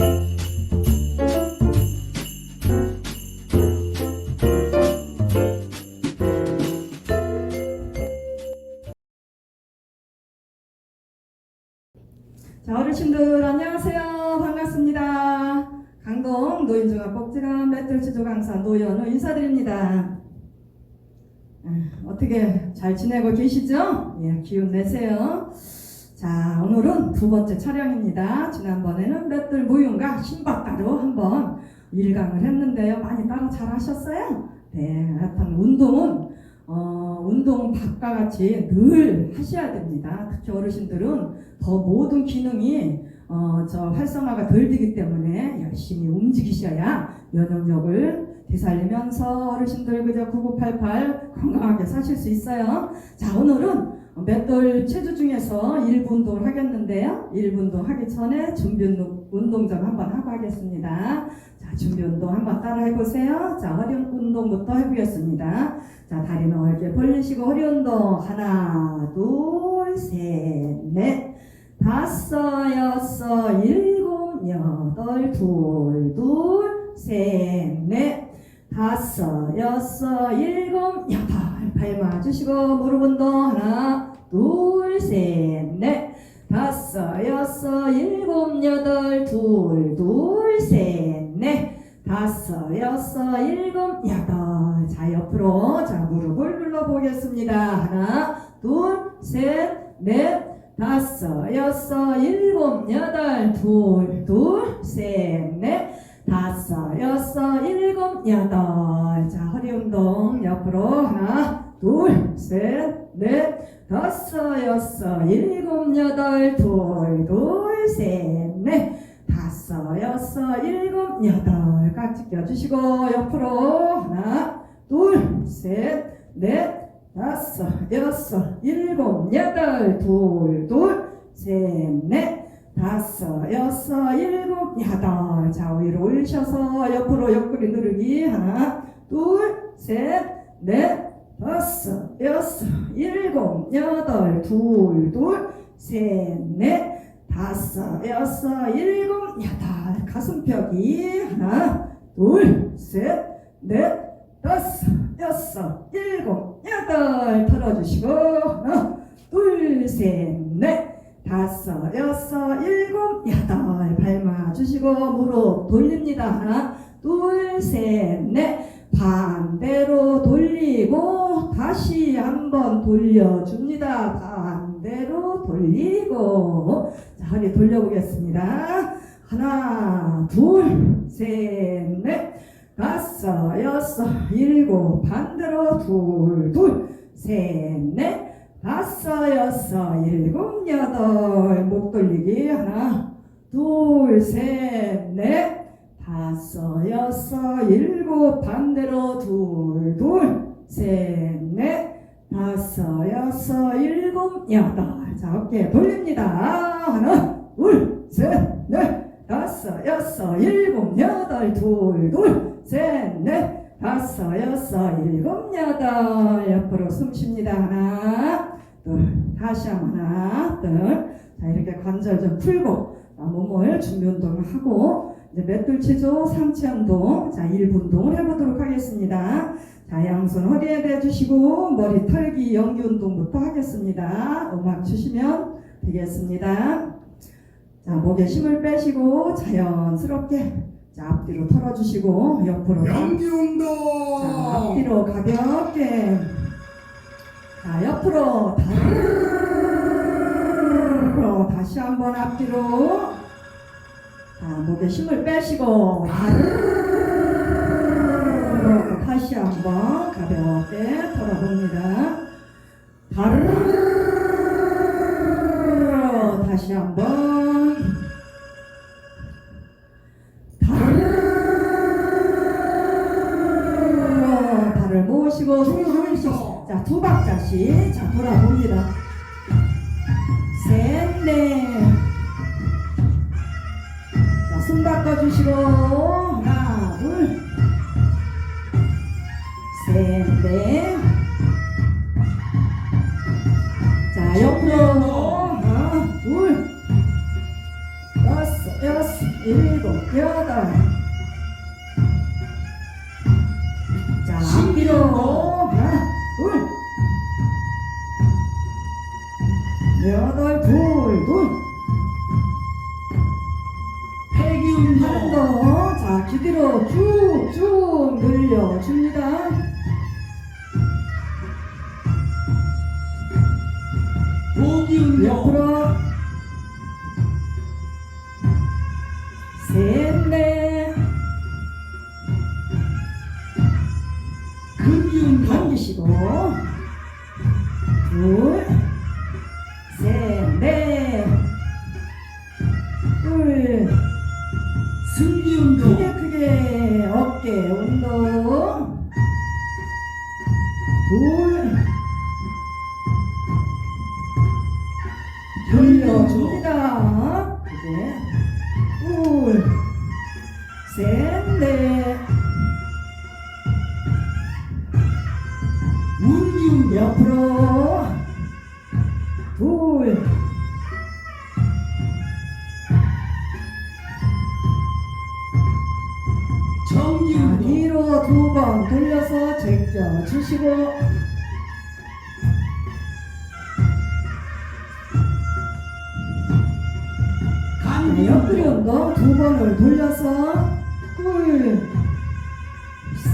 자, 어르신들 안녕하세요. 반갑습니다. 강동 노인종합복지관 맷돌치조 강사 노연우 인사드립니다. 아, 어떻게 잘 지내고 계시죠? 예, 기운 내세요. 자, 오늘은 두 번째 촬영입니다. 지난번에는 맷돌 무용과 신박가로 한번 일강을 했는데요. 많이 따라 잘 하셨어요? 네, 하여튼 운동은 어, 운동 밥과 같이 늘 하셔야 됩니다. 특히 어르신들은 더 모든 기능이 어, 저 활성화가 덜 되기 때문에 열심히 움직이셔야 면역력을 되살리면서 어르신들 그저 9988 건강하게 사실 수 있어요. 자, 오늘은 맷돌 체조 중에서 1분 운동을 하겠는데요. 1분 운동 하기 전에 준비 운동, 운동 좀 한번 하고 하겠습니다. 자, 준비 운동 한번 따라 해보세요. 자, 허리 운동부터 해보겠습니다. 자, 다리 넓게 벌리시고 허리 운동 하나, 둘, 셋, 넷, 다섯, 여섯, 일곱, 여덟, 둘, 둘, 셋, 넷, 다섯, 여섯, 일곱, 여덟. 발 맞으시고 무릎 운동 하나, 둘, 셋, 넷, 다섯, 여섯, 일곱, 여덟, 둘, 둘, 셋, 넷, 다섯, 여섯, 일곱, 여덟. 자, 옆으로. 자, 무릎을 눌러 보겠습니다. 하나, 둘, 셋, 넷, 다섯, 여섯, 일곱, 여덟, 둘, 둘, 셋, 넷, 다섯, 여섯, 일곱, 여덟. 자, 허리 운동 옆으로. 하나, 둘, 셋, 넷, 다섯, 여섯, 일곱, 여덟, 둘, 둘, 셋, 넷, 다섯, 여섯, 일곱, 여덟. 깍지 껴주시고, 옆으로. 하나, 둘, 셋, 넷, 다섯, 여섯, 일곱, 여덟, 둘, 둘, 셋, 넷, 다섯, 여섯, 일곱, 여덟. 자, 위로 올리셔서 옆으로 옆구리 누르기. 하나, 둘, 셋, 넷, 다섯, 여섯, 일곱, 여덟, 둘, 둘, 셋, 넷, 다섯, 여섯, 일곱, 여덟. 가슴 펴기. 하나, 둘, 셋, 넷, 다섯, 여섯, 일곱, 여덟. 털어주시고. 하나, 둘, 셋, 넷, 다섯, 여섯, 일곱, 여덟. 발 맞추시고 무릎 돌립니다. 하나, 둘, 셋, 넷. 반대로 돌리고 다시 한번 돌려줍니다. 반대로 돌리고. 자, 허리 돌려보겠습니다. 하나, 둘, 셋, 넷, 다섯, 여섯, 일곱, 반대로 둘, 둘, 셋, 넷, 다섯, 여섯, 일곱, 여덟, 목 돌리기. 하나, 둘, 셋, 넷, 다섯, 여섯, 일곱, 반대로 둘, 둘, 셋, 넷, 다섯, 여섯, 일곱, 여덟. 자, 어깨 돌립니다. 하나, 둘, 셋, 넷, 다섯, 여섯, 일곱, 여덟, 둘, 둘, 셋, 넷, 다섯, 여섯, 일곱, 여덟. 옆으로 숨 쉽니다. 하나, 둘, 다시 하나, 둘. 자, 이렇게 관절 좀 풀고, 자, 몸을 준비 운동을 하고, 이제 맷돌 체조 상체 운동, 자, 1분 운동을 해보도록 하겠습니다. 자, 양손 허리에 대주시고, 머리 털기 연기 운동부터 하겠습니다. 음악 주시면 되겠습니다. 자, 목에 힘을 빼시고, 자연스럽게, 자, 앞뒤로 털어주시고, 옆으로. 연기 자, 운동. 앞뒤로 가볍게. 자, 옆으로. 다시 한번 앞뒤로. 자, 목에 힘을 빼시고. 다시 한번 가볍게 털어봅니다. 다시 한번. 발을 모으시고 숨쉬 자, 두 박자씩 자 돌아봅니다. 셋, 넷. 자, 옆으로 하나, 둘, 여섯, 여섯, 일곱, 여덟. 자, 거. 하나, 둘. 여덟, 둘, 둘. 폐기 운동 거. 자, 기대로 쭉쭉 늘려줍 승기 운동. 크게 크게 어깨 운동. 둘. 돌려줍니다. 이제 둘셋넷. 문기 운동 옆으로. 둘 뒤로 두 번 돌려서 제껴 주시고. 자, 옆구리 운동 두 번을 돌려서 둘,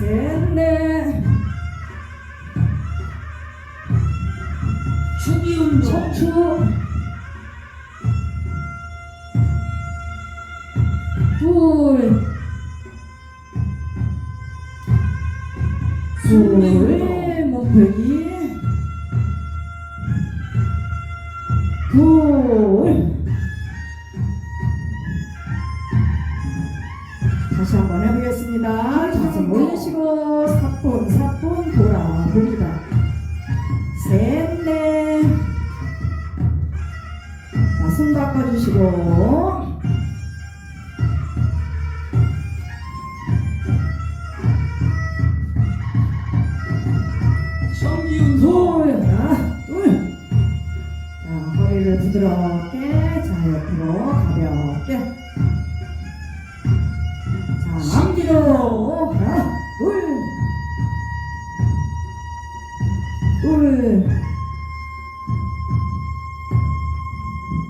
셋, 넷, 축이 운동. 척추, 둘, 둘, 정기 운동 둘, 하나, 둘. 자, 허리를 부드럽게, 자, 옆으로 가볍게. 자, 앞뒤로, 하나, 둘. 둘.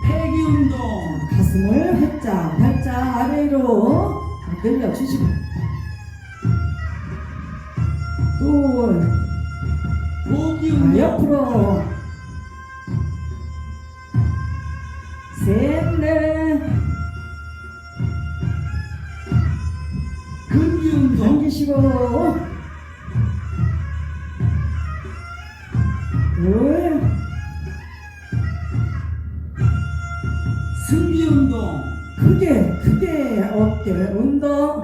폐기 운동 가슴을 활짝, 활짝 아래로 늘려주시고. 둘. 옆으로. 셋, 넷. 근기 운동 당기시고. 둘. 승기 운동 크게, 크게 어깨 운동.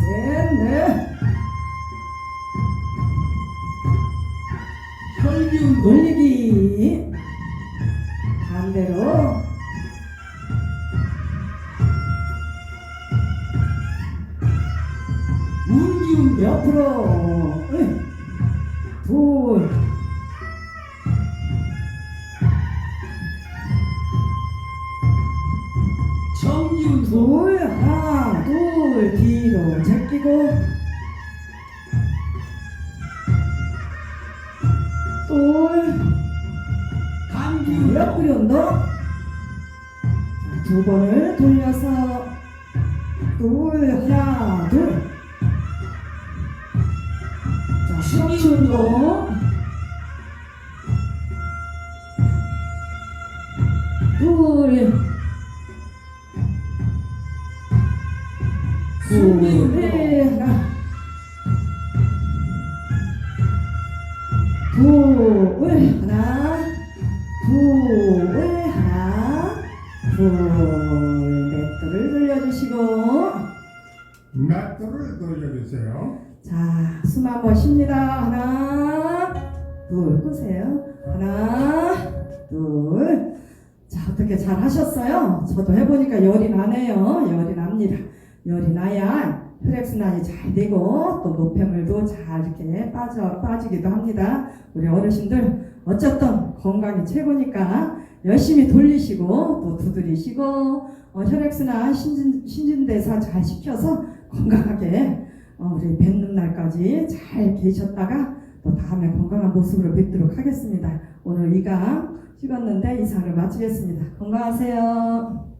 셋, 넷. 반대로. 문기 운동 옆으로. 응. 둘. 정기 운동 둘, 하나, 둘, 뒤로 제끼고, 두 번을 돌려서, 둘, 하나, 둘. 자, 척추 운동. 둘, 운동 하나. 둘, 하나, 맷돌을 돌려주세요. 자, 숨 한 번 쉽니다. 하나, 둘, 끄세요. 하나, 둘. 자, 어떻게 잘 하셨어요? 저도 해보니까 열이 나네요. 열이 납니다. 열이 나야 혈액순환이 잘 되고 또 노폐물도 잘 이렇게 빠져, 빠지기도 합니다. 우리 어르신들 어쨌든 건강이 최고니까 열심히 돌리시고 또 두드리시고 어, 혈액순환 신진, 신진대사 잘 시켜서 건강하게 어, 우리 뵙는 날까지 잘 계셨다가 또 다음에 건강한 모습으로 뵙도록 하겠습니다. 오늘 이강 찍었는데 이상을 마치겠습니다. 건강하세요.